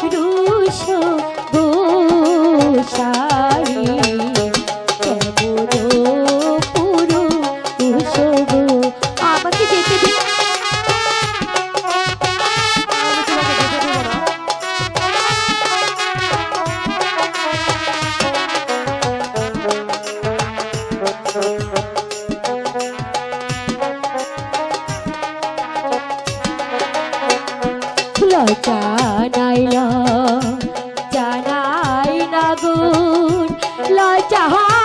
পুরুষ গোসাই। কেমন পুরুষ গো। আমাকে যেতে দিন জানাইল জানাই না গুণ লজাহানাই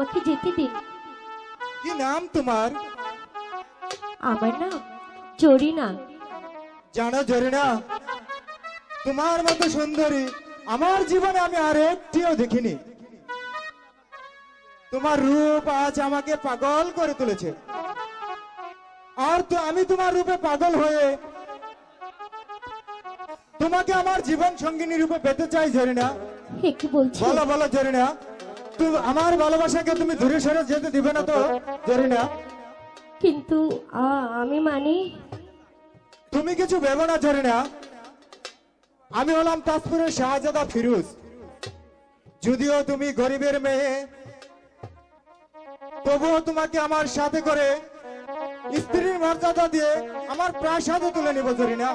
আমাকে যেতে দিন। কি নাম তোমার? আমার নাম জরিনা। জানো জরিনা তোমার মতো সুন্দরী আমার জীবনে আমি আর একটিও দেখিনি। তোমার রূপ আজ আমাকে পাগল করে তুলেছে। আর তো আমি তোমার রূপে পাগল হয়ে তোমাকে আমার জীবন সঙ্গিনী রূপে পেতে চাই জরিনা। বলো বলো জরিনা। তুমি আমার ভালোবাসাকে তুমি দূরে সরে যেতে দিবে না তো জরিনা? কিন্তু আমি মানে। তুমি কিছু ভেবো না জরিনা। আমি হলাম তাজপুরের শাহজাদা ফিরুজ। যদিও তুমি গরিবের মেয়ে তবুও তোমাকে আমার সাথে করে স্ত্রীর মর্যাদা দিয়ে আমার প্রাসাদে তুলে নিব জরিনা।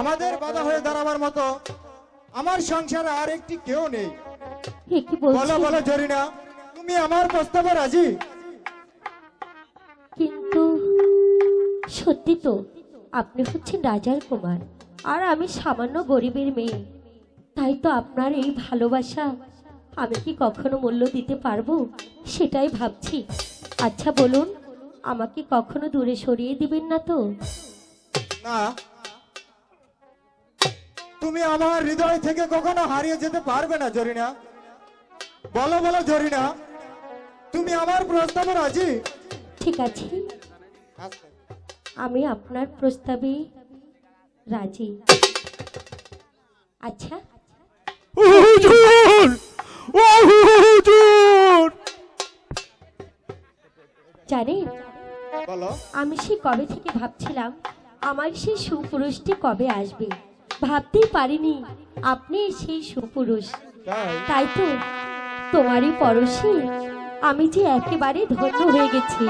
আমাদের বাধা হয়ে দাঁড়াবার মতো আমার সংসারে আর একটি কেউ নেই। হে কি বলো বলছেন বলো জরিনা। তুমি আমার প্রস্তাবে রাজি? কিন্তু সত্যি তো আপনি হচ্ছেন রাজার কুমার আর আমি সামান্য গরিবের মেয়ে। তাই তো আপনার এই ভালোবাসা আমি কি কখনো মূল্য দিতে পারব? সেটাই ভাবছি। আচ্ছা বলুন আমাকে কখনো দূরে সরিয়ে দিবেন না তো? না। তুমি আমার হৃদয় থেকে কখনো হারিয়ে যেতে পারবে না জরিনা। বলো বলো জরিনা তুমি আমার প্রস্তাবে রাজি? ঠিক আছে। আমি আপনার প্রস্তাবে রাজি। আচ্ছা। হুজুর ও হুজুর জানেন বলো। আমি সে কবে থেকে ভাবছিলাম আমার সেই সুপুরুষটি কবে আসবে। ভাবতেই পারিনি আপনি সেই সুপুরুষ। তাই? তাই তো? তোমারই পরশে। আমি যে একেবারে ধন্য হয়ে গেছি।